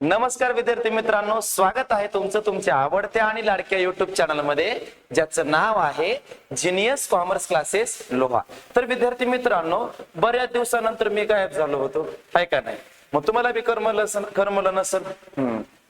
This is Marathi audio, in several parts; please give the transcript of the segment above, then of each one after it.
नमस्कार विद्यार्थी मित्रांनो स्वागत आहे तुमचं तुमच्या आवडत्या आणि लाडक्या युट्यूब चॅनलमध्ये ज्याचं नाव आहे जिनियस कॉमर्स क्लासेस लोहा. तर विद्यार्थी मित्रांनो बऱ्याच दिवसानंतर मी गायब झालो होतो आहे का नाही? मग तुम्हाला बी करमलं करमलं नसेल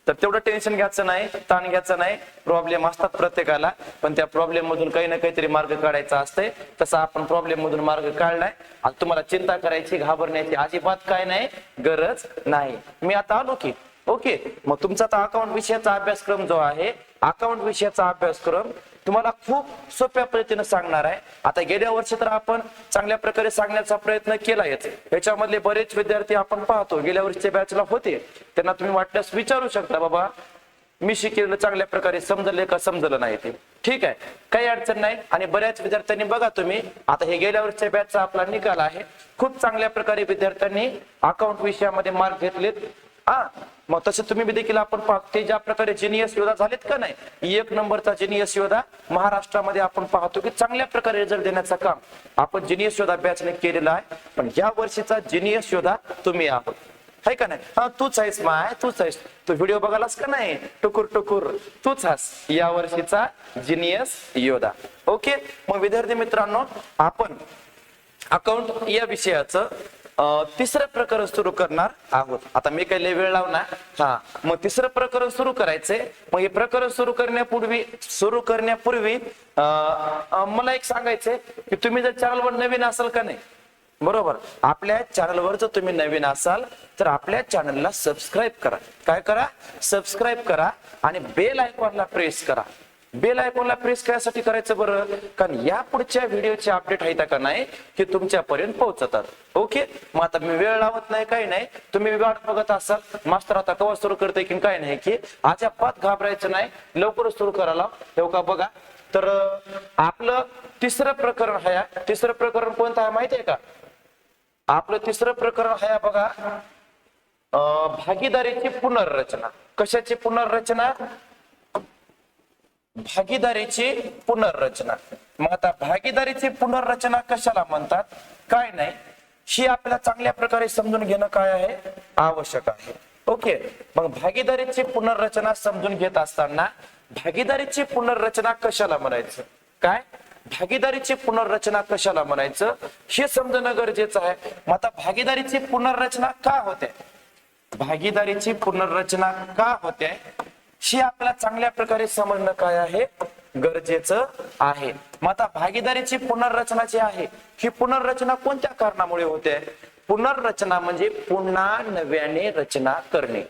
तर तेवढं टेन्शन घ्यायचं नाही ताण घ्यायचं नाही प्रॉब्लेम असतात प्रत्येकाला पण त्या प्रॉब्लेम मधून काही ना काहीतरी मार्ग काढायचा असतंय. तसा आपण प्रॉब्लेम मधून मार्ग काढलाय. आणि तुम्हाला चिंता करायची घाबरण्याची अजिबात काय नाही गरज नाही. मी आता आलो की ओके मग तुमचा तर अकाउंट विषयाचा अभ्यासक्रम जो आहे अकाउंट विषयाचा अभ्यासक्रम तुम्हाला खूप सोप्या पद्धतीने सांगणार आहे. आता गेल्या वर्षी तर आपण चांगल्या प्रकारे सांगण्याचा प्रयत्न केलायच याच्यामधले बरेच विद्यार्थी आपण पाहतो गेल्या वर्षीच्या बॅचला होते. त्यांना तुम्ही वाटल्यास विचारू शकता बाबा मी शिकलेलं चांगल्या प्रकारे समजले का समजलं नाही ते. ठीक आहे काही अडचण नाही. आणि बऱ्याच विद्यार्थ्यांनी बघा तुम्ही आता हे गेल्या वर्षीच्या बॅचचा आपला निकाल आहे. खूप चांगल्या प्रकारे विद्यार्थ्यांनी अकाउंट विषयामध्ये मार्क घेतलेत. हा मग तसे तुम्ही बी देखील आपण पाहतो ते ज्या प्रकारे जिनियस योद्धा झालेत का नाही एक नंबरचा जिनियस योद्धा महाराष्ट्रामध्ये आपण पाहतो की चांगल्या प्रकारे रिझल्ट देण्याचं काम आपण जिनियस योद्धा बॅचने केलेलं आहे. पण या वर्षीचा जिनियस योद्धा तुम्ही आहोत. है का नाही? हा तूच आहेस माय तूच आहेस. तू व्हिडिओ बघालास का नाही? टुकुर टुकुर. तूच हास या वर्षीचा जिनियस योद्धा. ओके मग विद्यार्थी मित्रांनो आपण अकाउंट या विषयाचं तिसरं प्रकरण सुरू करणार आहोत. आता मी काही वेळ लावणार. हा. मग तिसरं प्रकरण सुरू करायचंय. मग हे प्रकरण सुरू करण्यापूर्वी सुरू करण्यापूर्वी मला एक सांगायचंय की तुम्ही जर चॅनलवर नवीन असाल का नाही? बरोबर. आपल्या चॅनलवर जर तुम्ही नवीन असाल तर आपल्या चॅनलला सबस्क्राईब करा. काय करा? सबस्क्राईब करा आणि बेल आयकॉनला प्रेस करा. बेल आयकॉनला प्रेस करायसाठी करायचं बरं. कारण या पुढच्या व्हिडिओचे अपडेट आहेत का नाही की तुमच्यापर्यंत पोहोचतात. ओके मग आता मी वेळ लावत नाही काही नाही. तुम्ही वाट बघत असाल. मास्तर आता कवा सुरू करते की काय नाही की अजापात घाबरायचं नाही. लवकरच सुरू करायला ठेव का बघा. तर आपलं तिसरं प्रकरण आहे तिसरं प्रकरण कोणतं आहे माहिती आहे का? आपलं तिसरं प्रकरण आहे बघा. भागीदारीची पुनर्रचना. कशाची पुनर्रचना? भागीदारीची पुनर्रचना. मग आता भागीदारीची पुनर्रचना कशाला म्हणतात? काय नाही. ही आपल्याला चांगल्या प्रकारे समजून घेणं काय आहे? आवश्यक आहे. ओके. मग भागीदारीची पुनर्रचना समजून घेत असताना भागीदारीची पुनर्रचना कशाला म्हणायचं? काय? भागीदारीची पुनर्रचना कशाला म्हणायचं? हे समजणं गरजेचं आहे. मग आता भागीदारीची पुनर्रचना का होते? भागीदारीची पुनर्रचना का होते? ही आपल्याला चांगल्या प्रकारे समजणं काय आहे? गरजेचं आहे. मग आता भागीदारीची पुनर्रचना जी आहे ही पुनर्रचना कोणत्या कारणामुळे होते? पुनर्रचना म्हणजे पुन्हा नव्याने रचना करणे.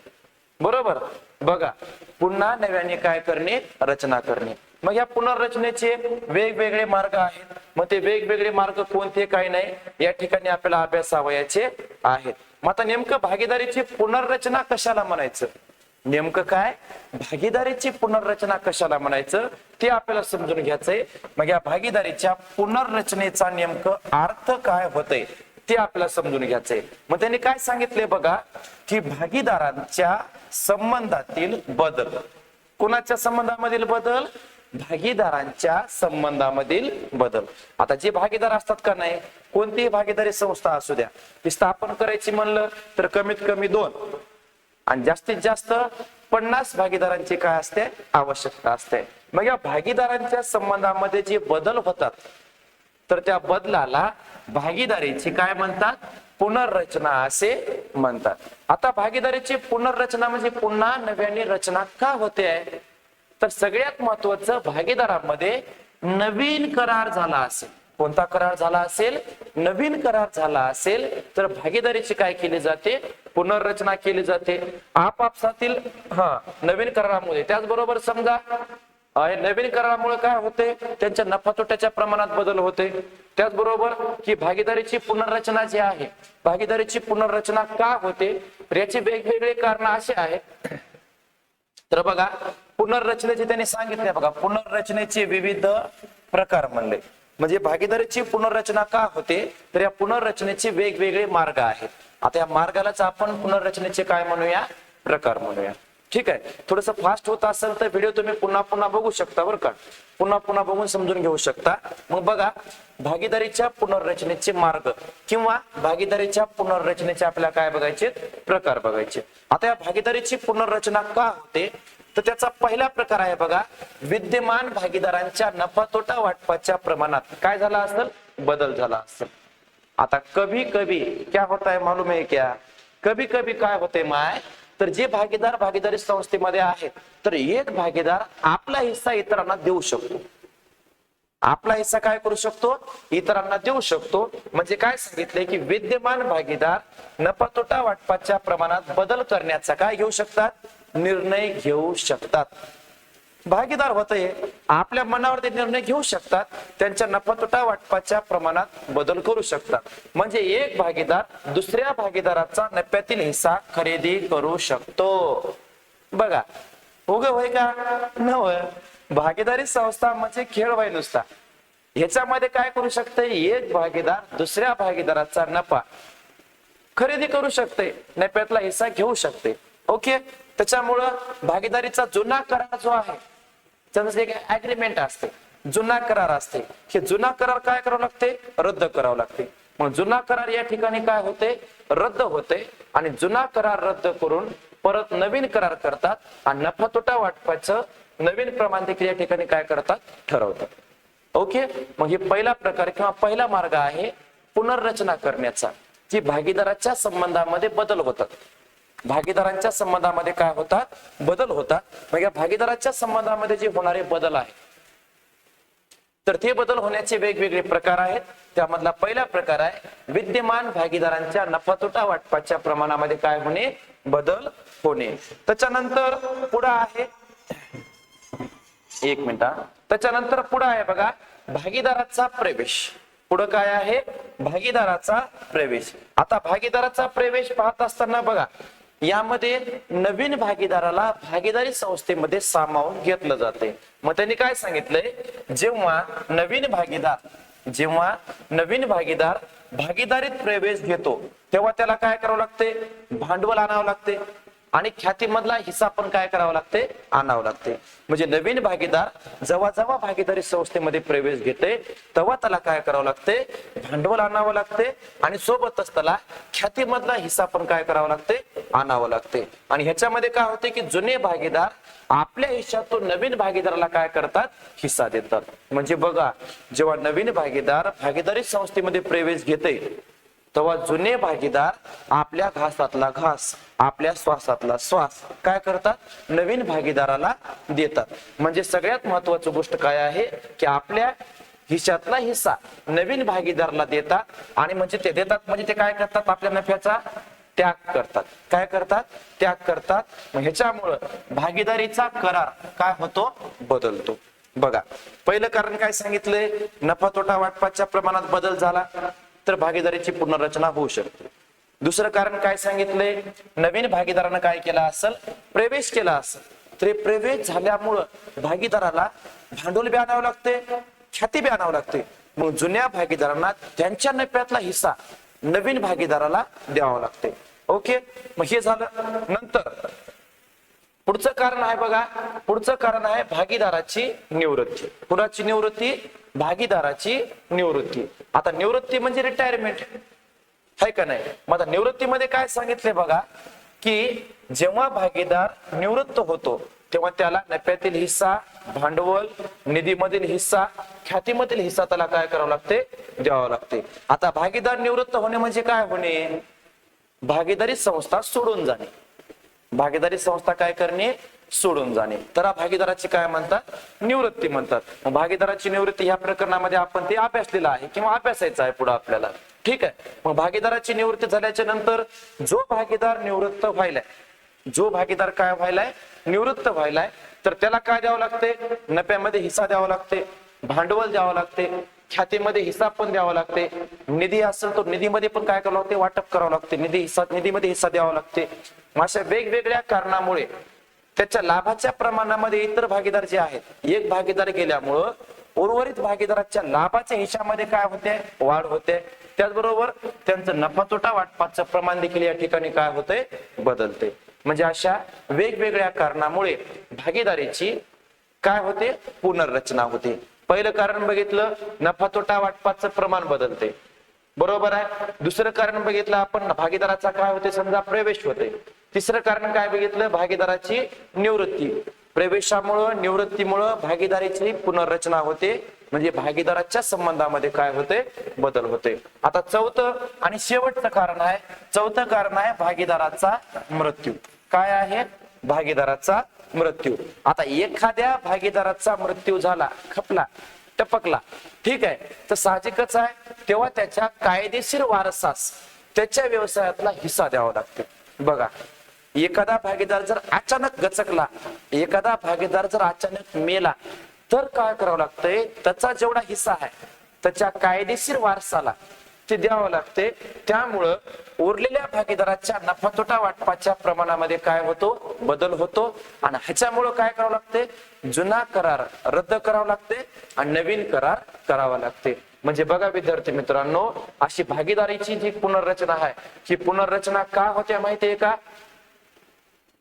बरोबर? बघा पुन्हा नव्याने काय करणे? रचना करणे. मग या पुनर्रचनेचे वेगवेगळे मार्ग आहेत. मग ते वेगवेगळे मार्ग कोणते काय नाही या ठिकाणी आपल्याला अभ्यासावयाचे आहेत. मग आता नेमकं भागीदारीची पुनर्रचना कशाला म्हणायचं? नेमकं काय? भागीदारीची पुनर्रचना कशाला म्हणायचं? ते आपल्याला समजून घ्यायचंय. मग या भागीदारीच्या पुनर्रचनेचा नेमकं अर्थ काय होतंय ते आपल्याला समजून घ्यायचंय. मग त्यांनी काय सांगितले बघा? की भागीदारांच्या संबंधातील बदल. कोणाच्या संबंधामधील बदल? भागीदारांच्या संबंधामधील बदल. आता जे भागीदार असतात का नाही कोणतीही भागीदारी संस्था असू द्या ती स्थापन करायची म्हणलं तर कमीत कमी दोन. आणि जास्तीत जास्त पन्नास भागीदारांची काय असते? आवश्यकता असते. मग या भागीदारांच्या संबंधामध्ये जे बदल होतात तर त्या बदलाला भागीदारीची काय म्हणतात? पुनर्रचना असे म्हणतात. आता भागीदारीची पुनर्रचना म्हणजे पुन्हा नव्याने रचना का होते? आहे तर सगळ्यात महत्वाचं भागीदारांमध्ये नवीन करार झाला असेल. कोणता करार झाला असेल? नवीन करार झाला असेल तर भागीदारीची काय केली जाते? पुनर्रचना केली जाते. आपापसातील हा नवीन करारामुळे. त्याचबरोबर समजा नवीन करारामुळे काय होते? त्यांच्या नफा तोट्याच्या प्रमाणात बदल होते. त्याचबरोबर की भागीदारीची पुनर्रचना जी आहे भागीदारीची पुनर्रचना का होते? याची वेगवेगळे कारण असे आहेत. तर बघा पुनर्रचनेचे त्यांनी सांगितले बघा पुनर्रचनेचे विविध प्रकार म्हणले. म्हणजे भागीदारीची पुनर्रचना का होते? तर या पुनर्रचनेचे वेगवेगळे मार्ग आहेत. आता या मार्गालाच आपण पुनर्रचनेचे काय म्हणूया? प्रकार म्हणूया. ठीक आहे? थोडस फास्ट होत असेल तर व्हिडिओ तुम्ही पुन्हा पुन्हा बघू शकता बरं का? पुन्हा पुन्हा बघून समजून घेऊ शकता. मग बघा भागीदारीच्या पुनर्रचनेचे मार्ग किंवा भागीदारीच्या पुनर्रचनेचे आपल्याला काय बघायचे? प्रकार बघायचे. आता या भागीदारीची पुनर्रचना का होते? तर त्याचा पहिला प्रकार आहे बघा विद्यमान भागीदारांच्या नफा तोटा वाटपाच्या प्रमाणात. काय झाला असेल? बदल झाला असेल. आता कभी कभी क्या होत आहे मालूम आहे क्या? कभी कभी काय होते माय? तर जे भागीदार भागीदारी संस्थेमध्ये आहेत तर एक भागीदार आपला हिस्सा इतरांना देऊ शकतो. आपला हिस्सा काय करू शकतो? इतरांना देऊ शकतो. म्हणजे काय सांगितलंय की विद्यमान भागीदार नफा तोटा वाटपाच्या प्रमाणात बदल करण्याचा काय घेऊ शकतात? निर्णय घेऊ शकतात. भागीदार होते आपल्या मनावर ते निर्णय घेऊ शकतात त्यांच्या नफा तोटा वाटपाच्या प्रमाणात बदल करू शकतात. म्हणजे एक भागीदार दुसऱ्या भागीदाराचा नफ्यातील हिस्सा खरेदी करू शकतो. बघा उग होय का? न होय. भागीदारी संस्था म्हणजे खेळ व्हाय नुसता. ह्याच्यामध्ये काय करू शकते? एक भागीदार दुसऱ्या भागीदाराचा नफा खरेदी करू शकते नफ्यातला हिस्सा घेऊ शकते. ओके? त्याच्यामुळं भागीदारीचा जुना करार जो आहे त्याचं एक अग्रीमेंट असते जुना करार असते हे जुना करार काय करावं लागते? रद्द करावं लागते. मग जुना करार या ठिकाणी काय होते? रद्द होते आणि जुना करार रद्द करून परत नवीन करार करतात आणि नफा तोटा वाटपाचं नवीन प्रमाण देखील या ठिकाणी काय करतात? ठरवतात. ओके? मग हे पहिला प्रकार किंवा पहिला मार्ग आहे पुनर्रचना करण्याचा जी भागीदाराच्या संबंधामध्ये बदल होतात. भागीदारांच्या संबंधामध्ये काय होतात? बदल होतात. मग या भागीदाराच्या संबंधामध्ये जे होणारे बदल आहेत तर ते बदल होण्याचे वेगवेगळे प्रकार आहेत. त्यामधला पहिला प्रकार आहे विद्यमान भागीदारांच्या नफातोटा वाटपाच्या प्रमाणामध्ये काय होणे? बदल होणे. त्याच्यानंतर पुढं आहे एक मिनिट त्याच्यानंतर पुढं आहे बघा भागीदाराचा प्रवेश. पुढं काय आहे? भागीदाराचा प्रवेश. आता भागीदाराचा प्रवेश पाहत असताना बघा यामध्ये नवीन भागीदाराला भागीदारी संस्थेमध्ये सामावून घेतलं जाते. मग त्यांनी काय सांगितलंय? जेव्हा नवीन भागीदार जेव्हा नवीन भागीदार भागीदारीत प्रवेश घेतो तेव्हा त्याला काय करावं लागते? भांडवल आणावं लागते. आणि ख्यातीमधला हिस्सा पण काय करावा लागते? आणावं लागते. म्हणजे नवीन भागीदार जेव्हा जेव्हा भागीदारी संस्थेमध्ये प्रवेश घेते तेव्हा त्याला काय करावं लागते? भांडवल आणावं लागते आणि सोबतच त्याला ख्यातीमधला हिस्सा पण काय करावं लागते? आणावं लागते. आणि ह्याच्यामध्ये काय होते की जुने भागीदार आपल्या हिश्यातून नवीन भागीदाराला काय करतात? हिस्सा देतात. म्हणजे बघा जेव्हा नवीन भागीदार भागीदारी संस्थेमध्ये प्रवेश घेते तेव्हा जुने भागीदार आपल्या घासातला घास आपल्या श्वासातला श्वास काय करतात? नवीन भागीदाराला देतात. म्हणजे सगळ्यात महत्वाची गोष्ट काय आहे? की आपल्या हिशातला हिस्सा नवीन भागीदाराला देतात आणि म्हणजे ते देतात म्हणजे ते काय करतात? आपल्या नफ्याचा त्याग करतात. काय करतात? त्याग करतात. मग ह्याच्यामुळं भागीदारीचा करार काय होतो? बदलतो. बघा पहिलं कारण काय सांगितलंय? नफा तोटा वाटपाच्या प्रमाणात बदल झाला. तर भागीदारीची पुनर्रचना होऊ शकते. दुसरं कारण काय सांगितलंय नवीन भागीदारानं काय केलं असेल? प्रवेश केला असेल. तर प्रवेश झाल्यामुळं भागीदाराला भांडवल बी आणावं लागते ख्याती बी आणावं लागते. मग जुन्या भागीदारांना त्यांच्या नफ्यातला हिस्सा नवीन भागीदाराला द्यावा लागते. ओके? मग हे झालं. नंतर पुढचं कारण आहे बघा. पुढचं कारण आहे भागीदाराची निवृत्ती. कुणाची निवृत्ती? भागीदाराची निवृत्ती. आता निवृत्ती म्हणजे रिटायरमेंट आहे का नाही? मग आता निवृत्तीमध्ये काय सांगितले बघा की जेव्हा भागीदार निवृत्त होतो तेव्हा त्याला नफ्यातील हिस्सा भांडवल निधीमधील हिस्सा ख्यातीमधील हिस्सा त्याला काय करावं लागते? द्यावं लागते. आता भागीदार निवृत्त होणे म्हणजे काय होणे? भागीदारी संस्था सोडून जाणे. भागीदारी संस्था काय करणे? सोडून जाणे. तर भागीदाराची काय म्हणतात? निवृत्ती म्हणतात. भागीदाराची निवृत्ती ह्या प्रकरणामध्ये आपण ते अभ्यासलेलं आहे किंवा अभ्यासायचं आहे पुढे आपल्याला. ठीक आहे? मग भागीदाराची निवृत्ती झाल्याच्यानंतर जो भागीदार निवृत्त व्हायलाय जो भागीदार काय व्हायलाय? निवृत्त व्हायलाय. तर त्याला काय द्यावं लागते? नफ्यामध्ये हिस्सा द्यावा लागते. भांडवल द्यावं लागते. ख्यातीमध्ये हिस्सा पण द्यावा लागते. निधी असेल तर निधीमध्ये पण काय करावं लागते? वाटप करावं लागते. निधी हिस्सा निधीमध्ये हिस्सा द्यावा लागते. अशा वेगवेगळ्या कारणामुळे त्याच्या लाभाच्या प्रमाणामध्ये इतर भागीदार जे आहेत एक भागीदार गेल्यामुळं उर्वरित भागीदाराच्या लाभाच्या हिशामध्ये काय होते? वाढ होते. त्याचबरोबर त्यांचं नफा तोटा वाटपाचं प्रमाण देखील या ठिकाणी काय होते? बदलते. म्हणजे अशा वेगवेगळ्या कारणामुळे भागीदारीची काय होते? पुनर्रचना होते. पहिलं कारण बघितलं नफा तोटा वाटपाचं प्रमाण बदलते बरोबर आहे? दुसरं कारण बघितलं आपण भागीदाराचा काय होते समजा प्रवेश होते तिसरं कारण काय बघितलं? भागीदाराची निवृत्ती. प्रवेशामुळं निवृत्तीमुळं भागीदारीची पुनर्रचना होते. म्हणजे भागीदाराच्या संबंधामध्ये काय होते बदल होते आता चौथं आणि शेवटचं कारण आहे चौथं कारण आहे भागीदाराचा मृत्यू. काय आहे? भागीदाराचा मृत्यू. आता एखाद्या भागीदाराचा मृत्यू झाला खपला टपकला ठीक आहे तर साहजिकच आहे तेव्हा त्याच्या कायदेशीर वारसास त्याच्या व्यवसायातला हिस्सा द्यावा लागतो. बघा एखादा भागीदार जर अचानक गचकला एखादा भागीदार जर अचानक मेला तर काय करावं लागतंय? त्याचा जेवढा हिस्सा आहे त्याच्या कायदेशीर वारसाला ते द्यावं लागते. त्यामुळं उरलेल्या भागीदाराच्या नफा तोटा वाटपाच्या प्रमाणामध्ये काय होतो? बदल होतो. आणि ह्याच्यामुळं काय करावं लागते? जुना करार रद्द करावा लागते आणि नवीन करार करावा लागते. म्हणजे बघा विद्यार्थी मित्रांनो अशी भागीदारीची जी पुनर्रचना आहे ही पुनर्रचना का होते माहितीये का?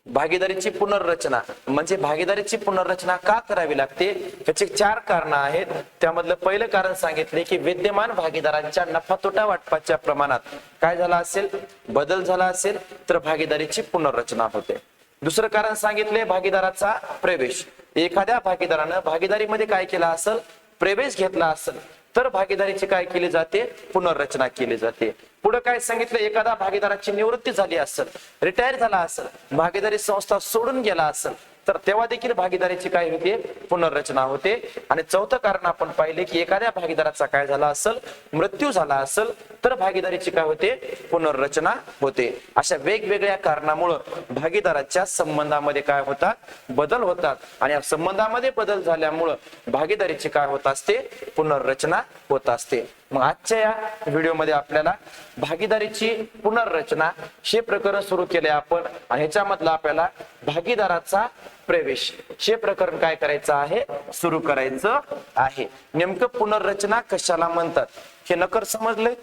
भागीदारीची पुनर्रचना. म्हणजे भागीदारीची पुनर्रचना का करावी लागते? याचे चार कारण आहेत. त्यामधलं पहिलं कारण सांगितले की विद्यमान भागीदारांच्या नफा तोटा वाटपाच्या प्रमाणात काय झाला असेल? बदल झाला असेल तर भागीदारीची पुनर्रचना होते. दुसरं कारण सांगितले भागीदाराचा प्रवेश. एखाद्या भागीदारानं भागीदारीमध्ये काय केला असेल? प्रवेश घेतला असेल. तर भागीदारीची काय केली जाते? पुनर्रचना केली जाते. पुढे काय सांगितलं? एखादा भागीदाराची निवृत्ती झाली असेल रिटायर झाला असेल भागीदारी संस्था सोडून गेला असेल तर तेव्हा देखील भागीदारीची काय होते? पुनर्रचना होते. आणि चौथं कारण आपण पाहिले की एखाद्या भागीदाराचा काय झाला असेल? मृत्यू झाला असेल तर भागीदारीची काय होते? पुनर्रचना होते. अशा वेगवेगळ्या कारणामुळं भागीदाराच्या संबंधामध्ये काय होतात? बदल होतात. आणि या संबंधामध्ये बदल झाल्यामुळं भागीदारीची काय होत असते? पुनर्रचना होत असते. मग आजच्या या व्हिडिओमध्ये आपल्याला भागीदारीची पुनर्रचना हे प्रकरण सुरू केले आपण. आणि ह्याच्यामधलं आपल्याला भागीदाराचा प्रवेश. हे प्रकरण काय करायचं आहे? सुरू करायचं आहे. नेमकं पुनर्रचना कशाला म्हणतात? हे नकर समजले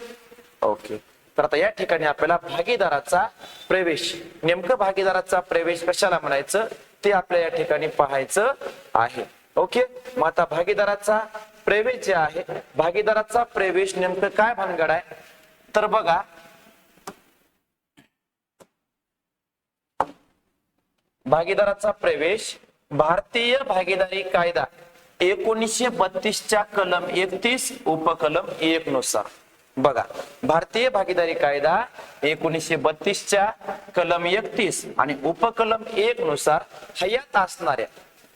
ओके तर आता या ठिकाणी आपल्याला भागीदाराचा प्रवेश. नेमकं भागीदाराचा प्रवेश कशाला म्हणायचं? ते आपल्या या ठिकाणी पाहायचं आहे. ओके मग आता भागीदाराचा प्रवेश जे आहे भागीदाराचा प्रवेश नेमकं काय भानगड आहे? तर बघा भागीदाराचा प्रवेश भारतीय भागीदारी कायदा एकोणीसशे बत्तीसच्या कलम एकतीस उपकलम एक नुसार. बघा भारतीय भागीदारी कायदा एकोणीसशे बत्तीसच्या कलम एकतीस आणि उपकलम एक नुसार हयात असणाऱ्या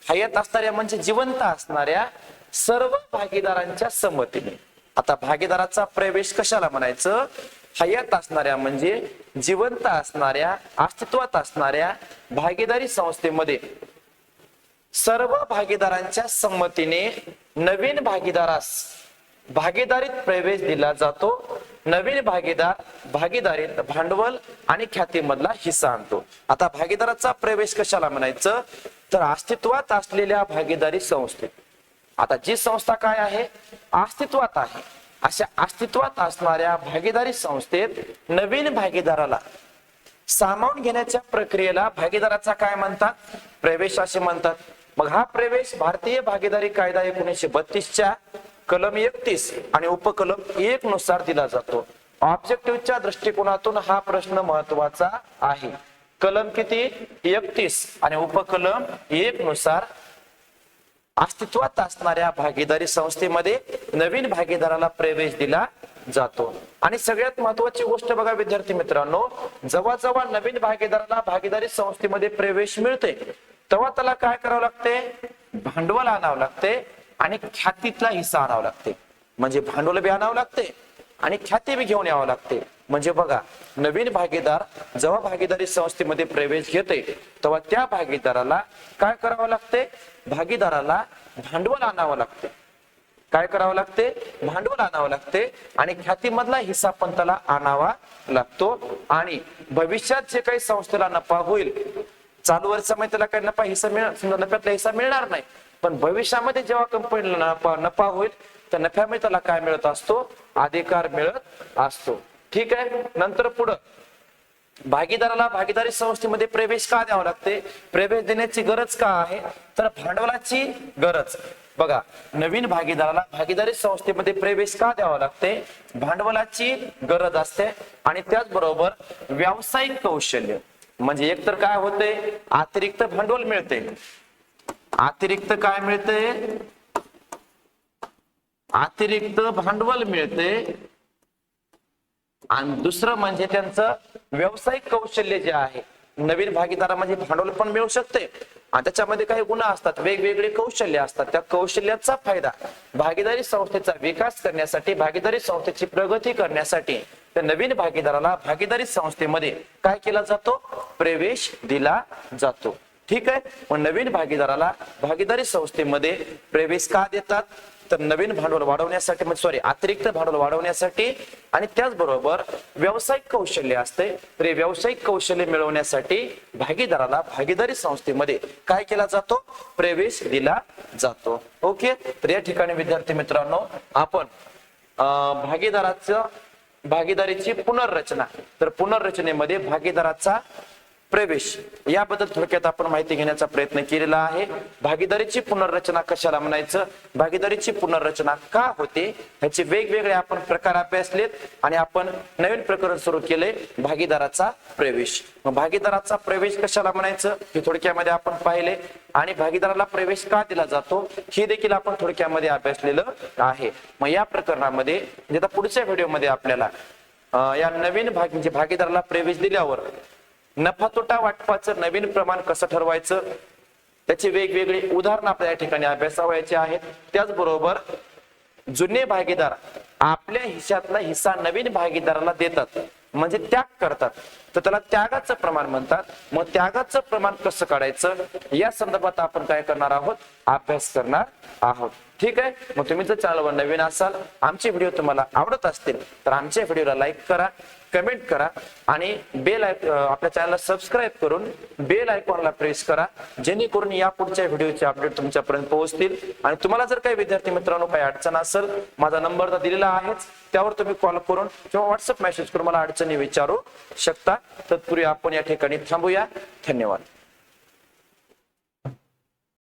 हयात असणाऱ्या म्हणजे जिवंत असणाऱ्या सर्व भागीदारांच्या संमतीने. आता भागीदाराचा प्रवेश कशाला म्हणायचं? हयात असणाऱ्या म्हणजे जिवंत असणाऱ्या अस्तित्वात असणाऱ्या भागीदारी संस्थेमध्ये. सर्व भागीदारांच्या संमतीने नवीन भागीदारास भागीदारीत प्रवेश दिला जातो. नवीन भागीदार भागीदारीत भांडवल आणि ख्यातीमधला हिस्सा आणतो. आता भागीदाराचा प्रवेश कशाला म्हणायचं? तर अस्तित्वात असलेल्या भागीदारी संस्थेत. आता जी संस्था काय आहे? अस्तित्वात आहे. अशा अस्तित्वात असणाऱ्या भागीदारी संस्थेत नवीन भागीदाराला सामावून घेण्याच्या प्रक्रियेला भागीदाराचा काय म्हणतात? प्रवेश असे म्हणतात. मग हा प्रवेश भारतीय भागीदारी कायदा एकोणीसशे बत्तीसच्या कलम एकतीस आणि उपकलम एक नुसार दिला जातो. ऑब्जेक्टिव्हच्या दृष्टिकोनातून हा प्रश्न महत्त्वाचा आहे. कलम किती? एकतीस आणि उपकलम एक नुसार अस्तित्वात असणाऱ्या भागीदारी संस्थेमध्ये नवीन भागीदाराला प्रवेश दिला जातो. आणि सगळ्यात महत्वाची गोष्ट बघा विद्यार्थी मित्रांनो जेव्हा जेव्हा नवीन भागीदाराला भागीदारी संस्थेमध्ये प्रवेश मिळते तेव्हा त्याला काय करावं लागते? भांडवल आणावं लागते आणि ख्यातीतला हिस्सा आणावा लागते. म्हणजे भांडवल बी आणावं लागते आणि ख्याती बी घेऊन यावं लागते. म्हणजे बघा नवीन भागीदार जेव्हा भागीदारी संस्थेमध्ये प्रवेश घेते तेव्हा त्या भागीदाराला काय करावं लागते? भागीदाराला भांडवल आणावं लागते. काय करावं लागते? भांडवल आणावं लागते आणि ख्यातीमधला हिस्सा पण त्याला आणावा लागतो. आणि भविष्यात जे काही संस्थेला नफा होईल चालू वर्षामध्ये त्याला काही नफा हिस्सा मिळणार नफ्यातला हिस्सा मिळणार नाही. पण भविष्यामध्ये जेव्हा कंपनीला नफा नफा होईल त्या नफ्यामध्ये त्याला काय मिळत असतो? अधिकार मिळत असतो. ठीक आहे? नंतर पुढं. भागीदाराला भागीदारी संस्थेमध्ये प्रवेश का द्यावा लागते? प्रवेश देण्याची गरज का आहे? तर भांडवलाची गरज. बघा नवीन भागीदाराला भागीदारी संस्थेमध्ये प्रवेश का द्यावा लागते? भांडवलाची गरज असते आणि त्याचबरोबर व्यावसायिक कौशल्य. म्हणजे एकतर काय होते? अतिरिक्त भांडवल मिळते. अतिरिक्त काय मिळते? अतिरिक्त भांडवल मिळते. आणि दुसरं म्हणजे त्यांचं व्यावसायिक कौशल्य जे आहे नवीन भागीदारामध्ये भांडवल पण मिळू शकते. आणि त्याच्यामध्ये काही गुण असतात वेगवेगळे कौशल्य असतात. त्या कौशल्याचा फायदा भागीदारी संस्थेचा विकास करण्यासाठी भागीदारी संस्थेची प्रगती करण्यासाठी त्या नवीन भागीदाराला भागीदारी संस्थेमध्ये काय केला जातो? प्रवेश दिला जातो. ठीक आहे? मग नवीन भागीदाराला भागीदारी संस्थेमध्ये प्रवेश का देतात? तर नवीन भांडवल वाढवण्यासाठी म्हणजे सॉरी अतिरिक्त भांडवल वाढवण्यासाठी आणि त्याचबरोबर व्यावसायिक कौशल्य असते. तर हे व्यावसायिक कौशल्य मिळवण्यासाठी भागीदाराला भागीदारी संस्थेमध्ये काय केला जातो? प्रवेश दिला जातो. ओके तर या ठिकाणी विद्यार्थी मित्रांनो आपण अं, भागीदाराचं भागीदारीची पुनर्रचना तर पुनर्रचनेमध्ये भागीदाराचा प्रवेश. याबद्दल थोडक्यात आपण माहिती घेण्याचा प्रयत्न केलेला आहे. भागीदारीची पुनर्रचना कशाला म्हणायचं? भागीदारीची पुनर्रचना का होते? ह्याचे वेगवेगळे आपण प्रकार अभ्यासलेत आणि आपण नवीन प्रकरण सुरू केले भागीदाराचा प्रवेश. मग भागीदाराचा प्रवेश कशाला म्हणायचं? हे थोडक्यामध्ये आपण पाहिले. आणि भागीदाराला प्रवेश का दिला जातो? हे देखील आपण थोडक्यामध्ये अभ्यासलेलं आहे. मग या प्रकरणामध्ये म्हणजे पुढच्या व्हिडिओमध्ये आपल्याला या नवीन भाग म्हणजे भागीदाराला प्रवेश दिल्यावर नफा तोटा वाटपाचं नवीन प्रमाण कसं ठरवायचं? त्याचे वेगवेगळे उदाहरण आपल्या या ठिकाणी अभ्यासावयाचे आहेत. त्याचबरोबर जुने भागीदार आपल्या हिश्यातला हिस्सा नवीन भागीदाराला देतात म्हणजे त्याग करतात. तर त्याला त्यागाचं प्रमाण म्हणतात. मग त्यागाचं प्रमाण कसं काढायचं? या संदर्भात आपण काय करणार आहोत? अभ्यास करणार आहोत. ठीक आहे? मग तुम्ही जर चॅनलवर नवीन असाल आमचे व्हिडिओ तुम्हाला आवडत असतील तर आमच्या व्हिडिओला लाईक करा. कमेंट करा आणि बेल आपल्या चॅनलला सबस्क्राईब करून बेल आयकॉनला प्रेस करा जेणेकरून या पुढच्या व्हिडिओचे अपडेट तुमच्यापर्यंत पोहोचतील. आणि तुम्हाला जर काही विद्यार्थी मित्रांनो काही अडचण असेल माझा नंबर तर दिलेला आहेच त्यावर तुम्ही कॉल करून किंवा व्हॉट्सअप मेसेज करून मला अडचणी विचारू शकता. तत्पूर्वी आपण या ठिकाणी थांबूया. धन्यवाद.